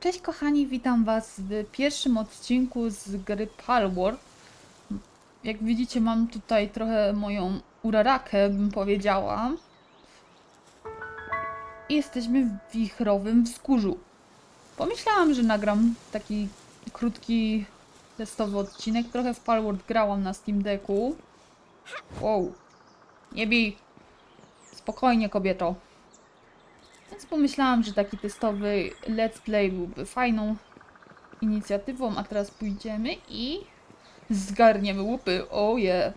Cześć kochani, witam was w pierwszym odcinku z gry Palworld. Jak widzicie mam tutaj trochę moją urarakę, bym powiedziała. I jesteśmy w wichrowym wzgórzu. Pomyślałam, że nagram taki krótki testowy odcinek. Trochę w Palworld grałam na Steam Decku. Wow. Nie bij. Spokojnie kobieto. Więc pomyślałam, że taki testowy let's play byłby fajną inicjatywą, a teraz pójdziemy i zgarniemy łupy. Oje!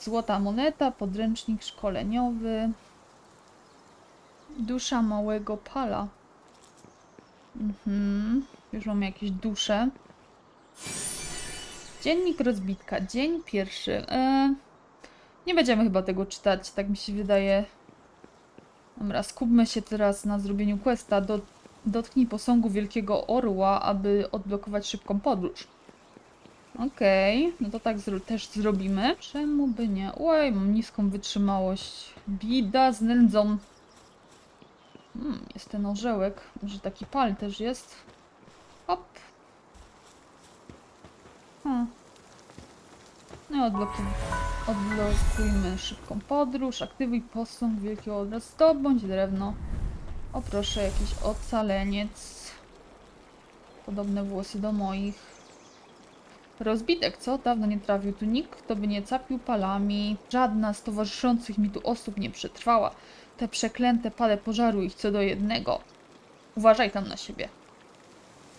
Złota moneta, podręcznik szkoleniowy. Dusza małego pala. Mhm. Już mamy jakieś dusze. Dziennik rozbitka. Dzień pierwszy. E, nie będziemy chyba tego czytać, tak mi się wydaje. Dobra, skupmy się teraz na zrobieniu questa. Do, dotknij posągu Wielkiego Orła, aby odblokować szybką podróż. Okej, no to tak zro też zrobimy. Czemu by nie? Oj, mam niską wytrzymałość. Bida z nędzą. Hmm, jest ten orzełek. Może taki pal też jest. Hop. Hmm. No odblokuj odblokujmy szybką podróż. Aktywuj posąg wielkiego odra. Zdobądź drewno. O proszę, jakiś ocaleniec. Podobne włosy do moich. Rozbitek, co? Dawno nie trafił tu nikt, kto by nie capił palami. Żadna z towarzyszących mi tu osób nie przetrwała. Te przeklęte pale pożaru ich co do jednego. Uważaj tam na siebie.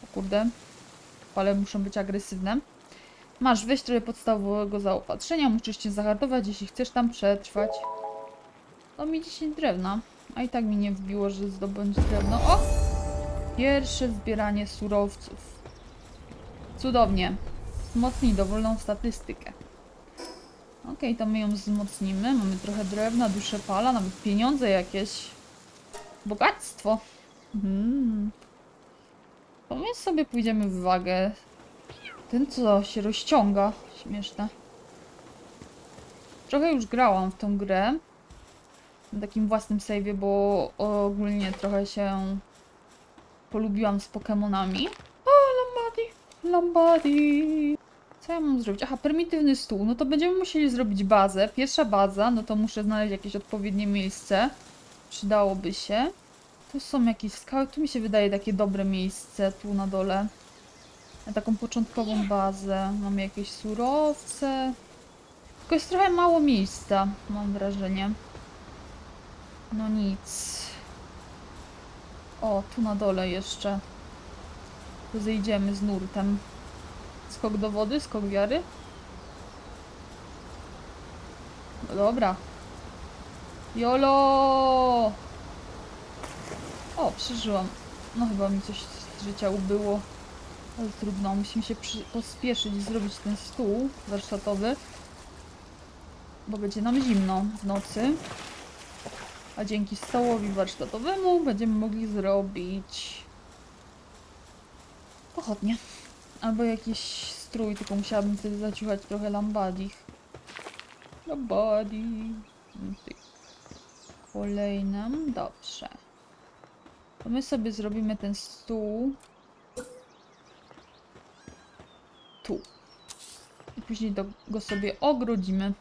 O kurde. Pale muszą być agresywne. Masz trochę podstawowego zaopatrzenia, musisz się zahartować, jeśli chcesz tam przetrwać. To mi 10 drewna. A i tak mi nie wbiło, że zdobądź drewno. O! Pierwsze zbieranie surowców. Cudownie. Wzmocnij dowolną statystykę. Okej, to my ją wzmocnimy. Mamy trochę drewna, duszę pala, nawet pieniądze jakieś. Bogactwo. Hmm. To my sobie pójdziemy w wagę. Ten co się rozciąga. Śmieszne. Trochę już grałam w tą grę. Na takim własnym save'ie, bo ogólnie trochę się polubiłam z Pokemonami. O, Lambadi! Lambadi! Co ja mam zrobić? Aha, prymitywny stół. No to będziemy musieli zrobić bazę. Pierwsza baza, no to muszę znaleźć jakieś odpowiednie miejsce. Przydałoby się. Tu są jakieś skały. Tu mi się wydaje takie dobre miejsce, tu na dole. Na taką początkową bazę. Mamy jakieś surowce. Tylko jest trochę mało miejsca, mam wrażenie. No nic. O, tu na dole jeszcze. To zejdziemy z nurtem. Skok do wody, skok wiary. No dobra. Jolo! O, przeżyłam. No chyba mi coś z życia ubyło. Ale trudno, musimy się pospieszyć i zrobić ten stół warsztatowy. Bo będzie nam zimno w nocy. A dzięki stołowi warsztatowemu będziemy mogli zrobić pochodnie. Albo jakiś strój, tylko musiałabym wtedy zaciuchać trochę lambadich. Lambadi. Pyk. Kolejne. Dobrze. To my sobie zrobimy ten stół tu. I później do, go sobie ogrodzimy.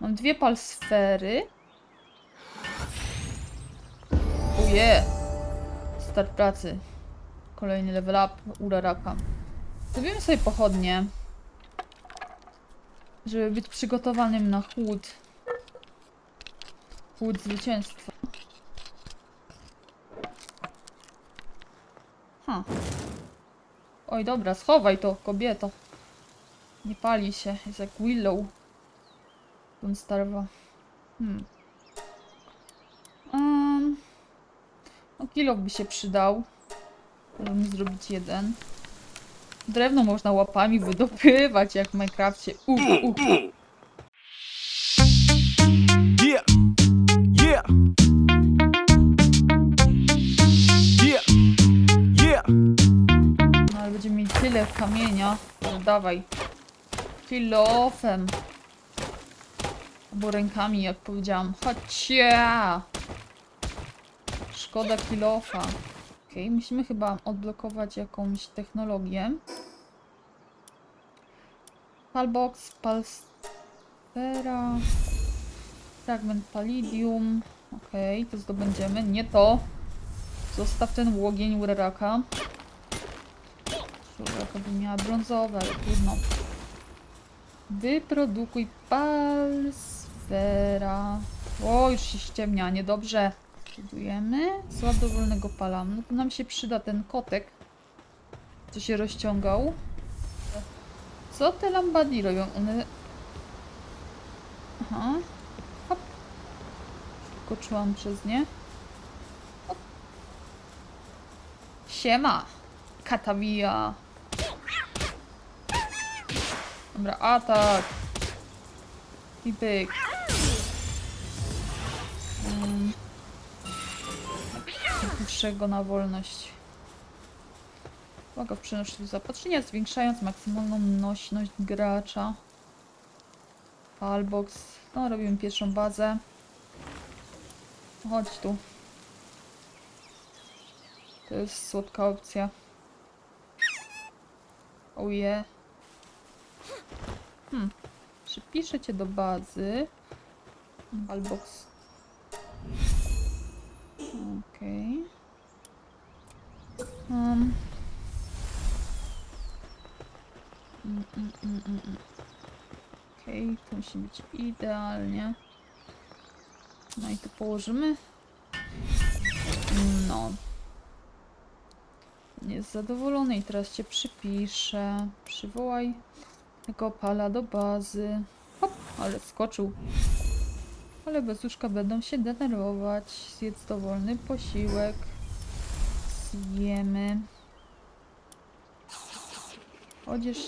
Mam dwie palsfery. Uje! Start pracy. Kolejny level up uraraka. Zrobimy sobie pochodnie. Żeby być przygotowanym na chłód. Chłód zwycięstwa. Oj, dobra, schowaj to, kobieto. Nie pali się, jest jak Willow. Starwa. Hmm. Um, no, kilo by się przydał. Możemy zrobić jeden. Drewno można łapami wydopywać, jak w Minecrafcie. Uf, uf. Kamienia, że dawaj. Kilofem. Albo rękami, jak powiedziałam. Chodźcie! Szkoda kilofa. Okej, musimy chyba odblokować jakąś technologię. Palbox, palsfera, fragment palladium. Okej, to zdobędziemy. Nie to. Zostaw ten łogień Uraraka. Uraraka by miała brązowe, ale trudno. Wyprodukuj palsfera. O, już się ściemnia, niedobrze. Budujemy. Słab dowolnego pala. No to nam się przyda ten kotek, co się rozciągał. Co te lambadi robią? One... Aha. Hop. Skoczyłam przez nie. Hop. Siema! Katawija! Dobra, atak! I pyk. Um, Puszczę go na wolność. Uwaga przenoszeniu zapatrzenia, zwiększając maksymalną nośność gracza. Palbox. No, robimy pierwszą bazę. Chodź tu. To jest słodka opcja. Oh yeah. Hmm. Przypiszę cię do bazy. Palbox. Okej. Um. Mm, mm, mm, mm, mm. Okej, to musi być idealnie. No i tu położymy. No. Nie jest zadowolony i teraz cię przypiszę. Przywołaj tego pala do bazy. Hop, ale skoczył. Ale bez łóżka będą się denerwować. Zjedz dowolny posiłek. Zjemy. Odzież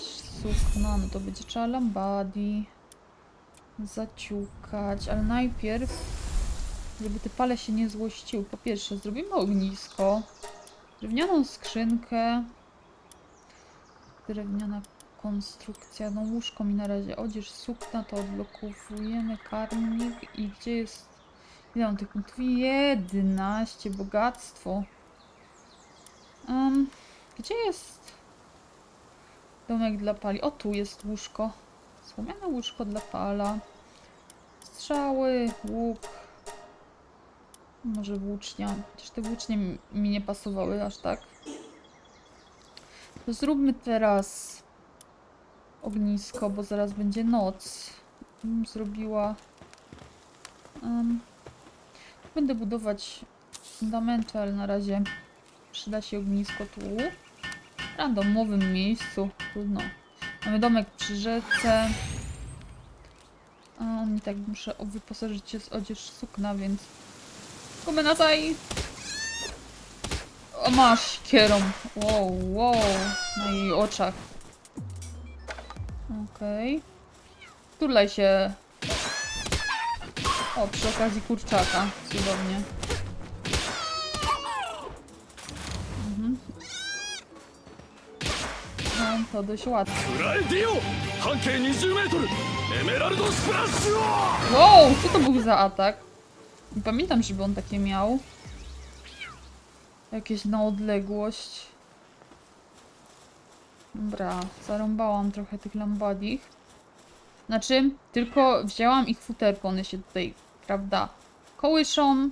sukna, no to będzie trzeba lambadi zaciukać, ale najpierw, żeby te pale się nie złościły, po pierwsze zrobimy ognisko, drewnianą skrzynkę, drewniana konstrukcja, no łóżko mi na razie, odzież sukna, to odblokowujemy karmnik i gdzie jest, ile mam tych punktów? 11, bogactwo. Um, gdzie jest Domek dla pali. O, tu jest łóżko. Słomiane łóżko dla pala. Strzały, łuk. Może włócznia. Chociaż te włócznie mi- nie pasowały aż tak. To zróbmy teraz ognisko, bo zaraz będzie noc. Zrobiła. em, będę budować fundamenty, ale na razie przyda się ognisko tu randomowym miejscu. Trudno. Mamy domek przy rzece. A on i tak muszę wyposażyć się z odzież sukna, więc... Komenasaj! O, masz kierą. Wow, wow. Na jej oczach. Okej. Okay. Turlaj się. O, przy okazji kurczaka. Cudownie. Mhm. No, to dość łatwe. Wow, co to był za atak? Nie pamiętam, żeby on takie miał. Jakieś na odległość. Dobra, zarąbałam trochę tych lambadich. Znaczy, tylko wzięłam ich futerko, one się tutaj, prawda, kołyszą.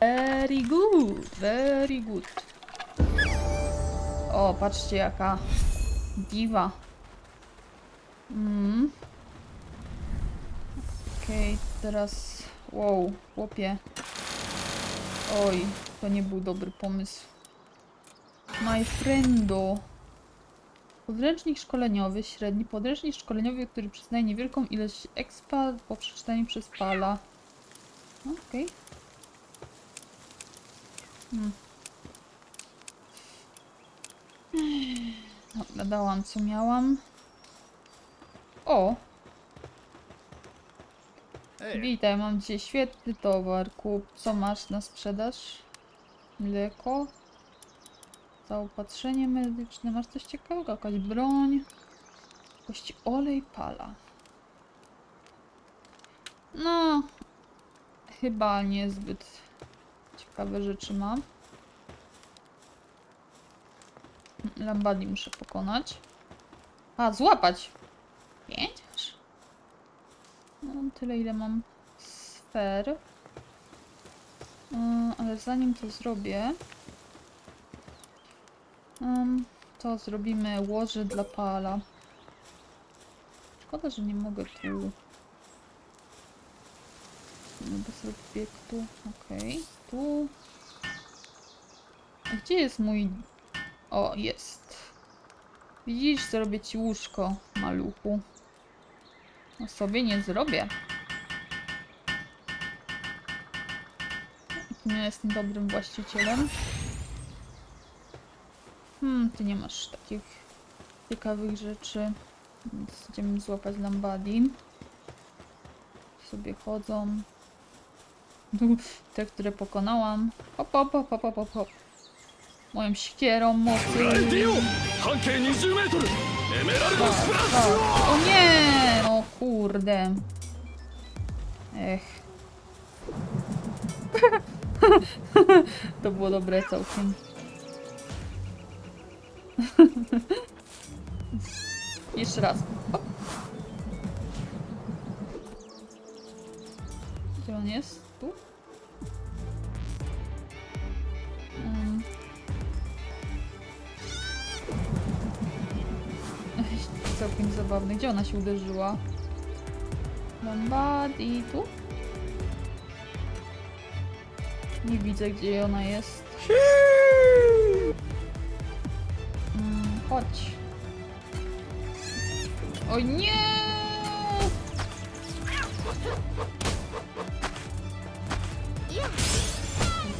Very good, very good. O, patrzcie jaka diwa. Mm. Okej, teraz. Wow, chłopie. Oj, to nie był dobry pomysł. My friendo. Podręcznik szkoleniowy, średni podręcznik szkoleniowy, który przyznaje niewielką ilość expa po przeczytaniu przez pala. Okej. Hmm. Dobra, dałam co miałam. O, Witaj, mam dzisiaj świetny towar. Kup, co masz na sprzedaż? Mleko? Zaopatrzenie medyczne. Masz coś ciekawego? Jakaś broń? Jakoś olej pala. No, chyba niezbyt ciekawe rzeczy mam. Lambadi muszę pokonać. A, złapać! Pięć? No, tyle ile mam sfer. Ym, ale zanim to zrobię, ym, to zrobimy łoże dla pala. Szkoda, że nie mogę tu. No bo sobie bieg tu. Okej, tu. A gdzie jest mój... O, jest. Widzisz, zrobię ci łóżko, maluchu. No sobie nie zrobię. Nie jestem dobrym właścicielem. Hmm, ty nie masz takich ciekawych rzeczy. Więc idziemy złapać Lambadin. Sobie chodzą. Te, które pokonałam. Hop, hop, hop, hop, hop, hop. Moją siekierą mocy. Tak, tak. O nie! O kurde. Ech. to było dobre całkiem. Jeszcze raz. Hop. Gdzie on jest? Tu? Ech, Całkiem zabawny. Gdzie ona się uderzyła? Lombard i tu? Nie widzę, gdzie ona jest. O nie!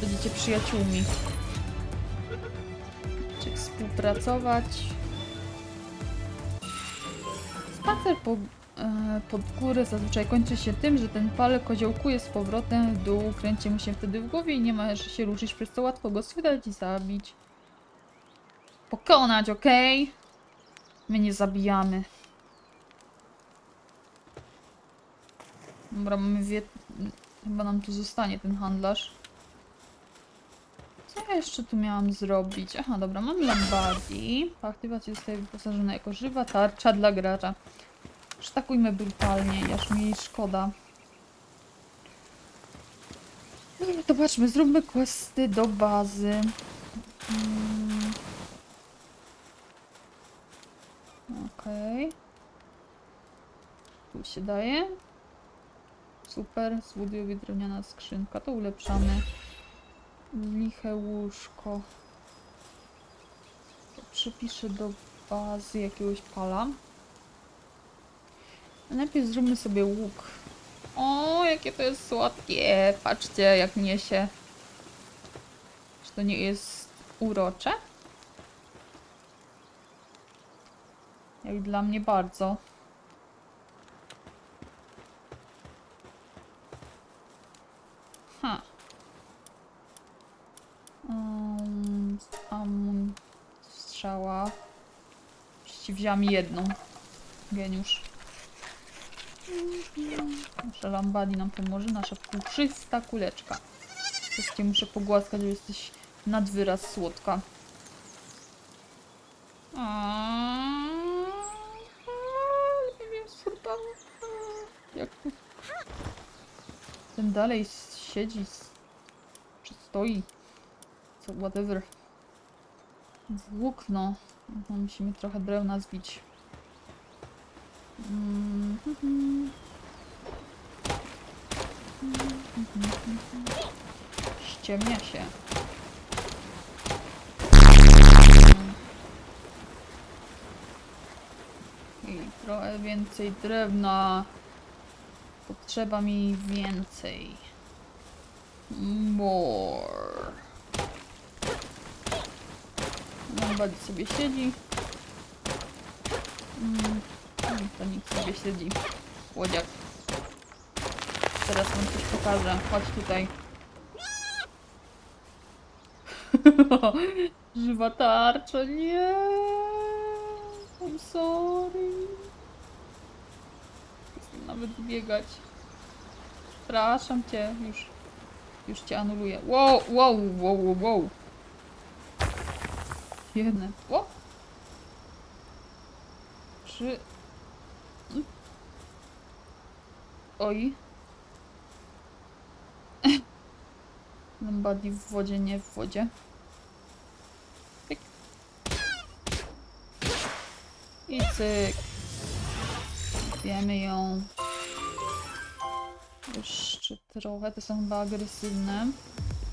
Będziecie przyjaciółmi. Czy współpracować? Spacer po, e, pod górę zazwyczaj kończy się tym, że ten pal koziołkuje z powrotem w dół, kręci mu się wtedy w głowie i nie ma się ruszyć, przez to łatwo go schwytać i zabić. Pokonać, okej? My nie zabijamy. Dobra, mamy wie... Chyba nam tu zostanie ten handlarz. Co ja jeszcze tu miałam zrobić? Aha, dobra, mam Lombardi. Po aktywacji zostaje wyposażona jako żywa tarcza dla gracza. Sztakujmy brutalnie, aż mi jej szkoda. Zobaczmy, zróbmy questy do bazy. Mm. Okej. Tu się daje. Super, zbuduje drewniana skrzynka, to ulepszamy. Liche łóżko. To Przypiszę do bazy jakiegoś pala. Najpierw zróbmy sobie łuk. O, jakie to jest słodkie. Patrzcie, jak niesie. Czy to nie jest urocze? Jak dla mnie bardzo. Ha. Um, um, strzała. Właściwie wzięłam jedną. Geniusz. Nasza lambadi nam pomoże. Nasza puszysta kuleczka. Wszystkie muszę pogłaskać, bo jesteś nad wyraz słodka. Jak? Ten dalej siedzi. Czy stoi? Co, whatever. Włókno. No, musimy trochę drewna zbić. Mm. Ściemnia się. I trochę więcej drewna. Potrzeba mi więcej. More. Lambad sobie siedzi. Mm, to nikt sobie siedzi. Łodziak. Teraz wam coś pokażę. Chodź tutaj. Żywa tarcza, nie. I'm sorry. Chcę nawet biegać. Przepraszam cię, już. Już cię anuluję. Wow, wow, wow, wow. Jedne. O! trzy. Oj. Lombardi w wodzie, nie w wodzie. I cyk. Wiemy ją. Jeszcze trochę, te są chyba agresywne.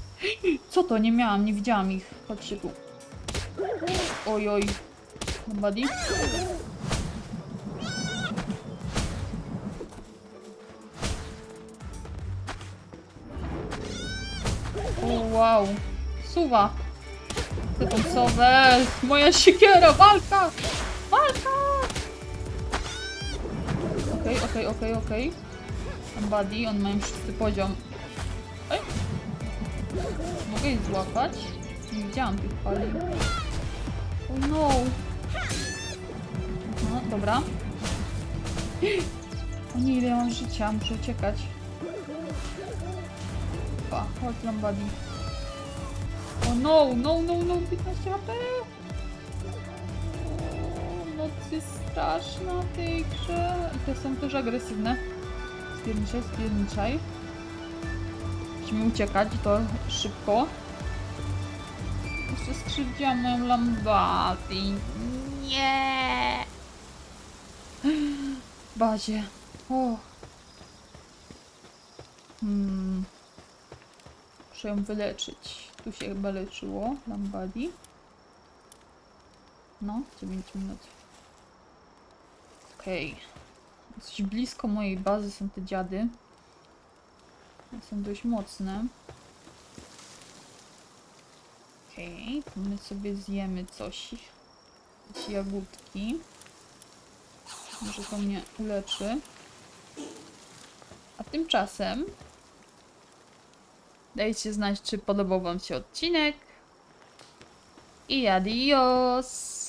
Co to? Nie miałam, nie widziałam ich. Chodźcie tu. Oj, oj. Lombardi? O, wow. Suwa. Te tą sowę. Moja siekiera. Walka! Walka! Okej, okej, okej, okej. Tam buddy, on ma już szósty poziom. Ej. Mogę jej złapać? Nie widziałam tych fali. Oh no. No, dobra. O nie, ile mam życia, muszę uciekać. Pa, chodź Lombardi. O no, no, no, no, 15 HP. O, noc jest straszna w tej grze. I te są też agresywne. Spierniczaj, spierniczaj. Musimy uciekać to szybko. Moją Lombardi. Nie! Bazie. O. Hmm. Muszę ją wyleczyć. Tu się chyba leczyło. Lambadi. No, 9 minut. Okej. Dosyć blisko mojej bazy są te dziady. Są dość mocne. Okej, to my sobie zjemy coś. Jakieś jagódki. Może to mnie uleczy. A tymczasem dajcie znać, czy podobał Wam się odcinek. I adios!